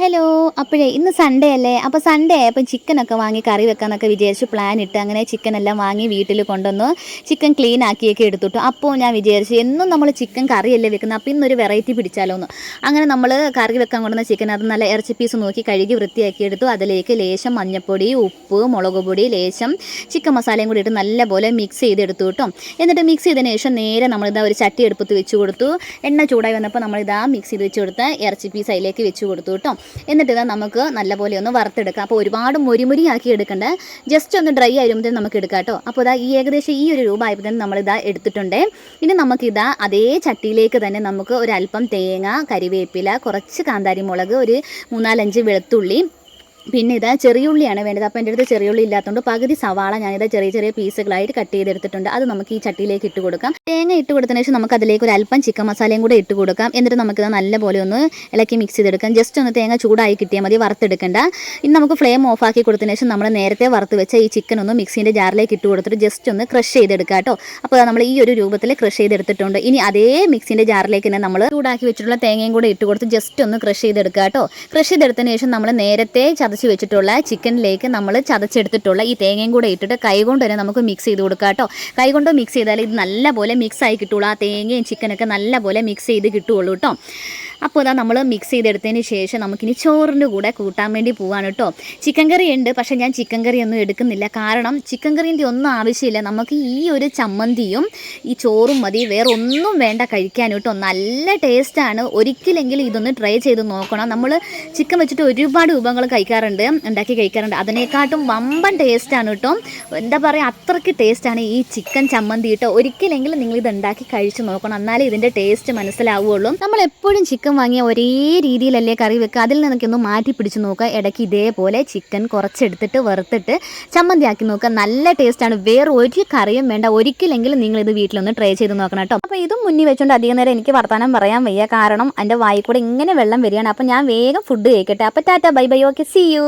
Hello അപ്പോഴേ ഇന്ന് Sunday അല്ലേ? അപ്പോൾ സൺഡേ ആയപ്പോൾ ചിക്കനൊക്കെ വാങ്ങി കറി വെക്കാനൊക്കെ വിചാരിച്ചു പ്ലാൻ ഇട്ട് അങ്ങനെ ചിക്കൻ എല്ലാം വാങ്ങി വീട്ടിൽ കൊണ്ടുവന്നു. ചിക്കൻ ക്ലീൻ ആക്കിയൊക്കെ എടുത്തിട്ടു. അപ്പോൾ ഞാൻ വിചാരിച്ചു എന്നും നമ്മൾ ചിക്കൻ കറിയല്ലേ വെക്കുന്നത് അപ്പോൾ ഇന്നൊരു വെറൈറ്റി പിടിച്ചാലോ എന്ന് അങ്ങനെ നമ്മൾ കറി വെക്കാൻ കൊണ്ടുവന്ന ചിക്കൻ അത് നല്ല ഇറച്ചി പീസ് നോക്കി കഴുകി വൃത്തിയാക്കി എടുത്തു. അതിലേക്ക് ലേശം മഞ്ഞൾപ്പൊടി ഉപ്പ് മുളക് പൊടി ലേശം ചിക്കൻ മസാലയും കൂടി ഇട്ട് നല്ലപോലെ മിക്സ് ചെയ്തെടുത്തു കേട്ടോ. എന്നിട്ട് മിക്സ് ചെയ്തതിന് ശേഷം നേരെ നമ്മളിതാ ഒരു ചട്ടി എടുപ്പത്ത് വെച്ച് കൊടുത്തു. എണ്ണ ചൂടായി വന്നപ്പോൾ നമ്മളിതാ മിക്സ് ചെയ്ത് വെച്ച് കൊടുത്ത് ഇറച്ചി പീസ് അതിലേക്ക് വെച്ച് കൊടുത്തു കേട്ടോ. എന്നിട്ട് ഇതാ നമുക്ക് നല്ലപോലെ ഒന്ന് വറുത്തെടുക്കാം. അപ്പോൾ ഒരുപാട് ആക്കി എടുക്കണ്ട. ജസ്റ്റ് ഒന്ന് ഡ്രൈ ആയിരുമ്പോഴത്തേനും നമുക്ക് എടുക്കാം കേട്ടോ അപ്പോൾ ഇതാ ഈ ഏകദേശം ഈ ഒരു രൂപ ആയപ്പോഴത്തേനും നമ്മളിതാ എടുത്തിട്ടുണ്ട്. ഇനി നമുക്കിതാ അതേ ചട്ടിയിലേക്ക് തന്നെ നമുക്ക് ഒരല്പം തേങ്ങ കരിവേപ്പില കുറച്ച് കാന്താരി മുളക് ഒരു മൂന്നാലഞ്ച് വെളുത്തുള്ളി പിന്നെ ഇത് ചെറിയുള്ളിയാണ് വേണ്ടത്. അപ്പോൾ എന്റെ അടുത്ത് ചെറിയ ഉള്ളി ഇല്ലാത്തതുകൊണ്ട് പകുതി സവാള ഞാനിത് ചെറിയ ചെറിയ പീസുകളായിട്ട് കട്ട് ചെയ്തെടുത്തിട്ടുണ്ട്. അത് നമുക്ക് ഈ ചട്ടിയിലേക്ക് ഇട്ട് കൊടുക്കാം. തേങ്ങ ഇട്ട് കൊടുത്തതിന് ശേഷം നമുക്ക് അതിലേക്ക് ഒരു അല്പം ചിക്കൻ മസാലയും കൂടെ ഇട്ട് കൊടുക്കാം. എന്നിട്ട് നമുക്കിത് നല്ലപോലെ ഒന്ന് ഇളക്കി മിക്സ് ചെയ്തെടുക്കാം. ജസ്റ്റ് ഒന്ന് തേങ്ങ ചൂടായി കിട്ടിയാൽ മതി വറുത്തെടുക്കേണ്ട. ഇനി നമുക്ക് ഫ്ലെയിം ഓഫ് ആക്കി കൊടുത്തതിന് ശേഷം നമ്മൾ നേരത്തെ വറുത്ത് വെച്ച ഈ ചിക്കൻ ഒന്ന് മിക്സിന്റെ ജാറിലേക്ക് ഇട്ട് കൊടുത്തിട്ട് ജസ്റ്റ് ഒന്ന് ക്രഷ് ചെയ്തെടുക്കാം കേട്ടോ. അപ്പോൾ നമ്മൾ ഈ ഒരു രൂപത്തിൽ ക്രഷ് ചെയ്തെടുത്തിട്ടുണ്ട്. ഇനി അതേ മിക്സിന്റെ ജാറിലേക്ക് തന്നെ നമ്മൾ ചൂടാക്കി വെച്ചിട്ടുള്ള തേങ്ങയും കൂടെ ഇട്ട് കൊടുത്ത് ജസ്റ്റ് ഒന്ന് ക്രഷ് ചെയ്തെടുക്കുക കേട്ടോ. ക്രഷ് ചെയ്തെടുത്തതിന് ശേഷം നമ്മൾ നേരത്തെ ചതച്ച് വെച്ചിട്ടുള്ള ചിക്കനിലേക്ക് നമ്മൾ ചതച്ചെടുത്തിട്ടുള്ള ഈ തേങ്ങയും കൂടെ ഇട്ടിട്ട് കൈകൊണ്ട് തന്നെ നമുക്ക് മിക്സ് ചെയ്ത് കൊടുക്കാം കേട്ടോ. കൈകൊണ്ട് മിക്സ് ചെയ്താൽ ഇത് നല്ലപോലെ മിക്സ് ആയി കിട്ടുള്ളൂ. ആ തേങ്ങയും ചിക്കനൊക്കെ നല്ലപോലെ മിക്സ് ചെയ്ത് കിട്ടുള്ളൂ കേട്ടോ. അപ്പോൾ ഇതാ നമ്മൾ മിക്സ് ചെയ്തെടുത്തതിന് ശേഷം നമുക്കിനി ചോറിന്റെ കൂടെ കൂട്ടാൻ വേണ്ടി പോവാണ് കേട്ടോ. ചിക്കൻ കറി ഉണ്ട് പക്ഷേ ഞാൻ ചിക്കൻ കറി ഒന്നും എടുക്കുന്നില്ല. കാരണം ചിക്കൻ കറീന്റെ ഒന്നും ആവശ്യമില്ല. നമുക്ക് ഈ ഒരു ചമ്മന്തിയും ഈ ചോറും മതി. വേറെ ഒന്നും വേണ്ട കഴിക്കാൻ കേട്ടോ. നല്ല ടേസ്റ്റാണ് ഒരിക്കലെങ്കിലും ഇതൊന്ന് ട്രൈ ചെയ്ത് നോക്കണം. നമ്മൾ ചിക്കൻ വെച്ചിട്ട് ഒരുപാട് വിഭവങ്ങൾ കഴിക്കാറുണ്ട് ഉണ്ടാക്കി കഴിക്കാറുണ്ട്. അതിനേക്കാട്ടും വമ്പൻ ടേസ്റ്റാണ് കേട്ടോ. എന്താ പറയുക അത്രയ്ക്ക് ടേസ്റ്റാണ് ഈ ചിക്കൻ ചമ്മന്തി കേട്ടോ. ഒരിക്കലെങ്കിലും നിങ്ങൾ ഇത് ഉണ്ടാക്കി കഴിച്ച് നോക്കണം. എന്നാലേ ഇതിന്റെ ടേസ്റ്റ് മനസ്സിലാവുകയുള്ളൂ. നമ്മൾ എപ്പോഴും ചിക്കൻ വാങ്ങിയ ഒരേ രീതിയിലല്ലേ കറി വെക്കുക അതിൽ നിന്നൊക്കെ ഒന്ന് മാറ്റി പിടിച്ച് നോക്കുക ഇടയ്ക്ക് ഇതേപോലെ ചിക്കൻ കുറച്ചെടുത്തിട്ട് വറുത്തിട്ട് ചമ്മന്തി ആക്കി നോക്കുക നല്ല ടേസ്റ്റാണ് വേറെ ഒരു കറിയും വേണ്ട. ഒരിക്കലെങ്കിലും നിങ്ങൾ ഇത് വീട്ടിലൊന്ന് ട്രൈ ചെയ്ത് നോക്കണം കേട്ടോ അപ്പോൾ ഇതും മുന്നിൽ വെച്ചുകൊണ്ട് അധികം നേരം എനിക്ക് വർത്തമാനം പറയാൻ വയ്യ. കാരണം എന്റെ വായിൽ കൂടെ ഇങ്ങനെ വെള്ളം വരികയാണ്. അപ്പോൾ ഞാൻ വേഗം ഫുഡ് കഴിക്കട്ടെ. അപ്പോൾ tata. Bye bye. Okay see you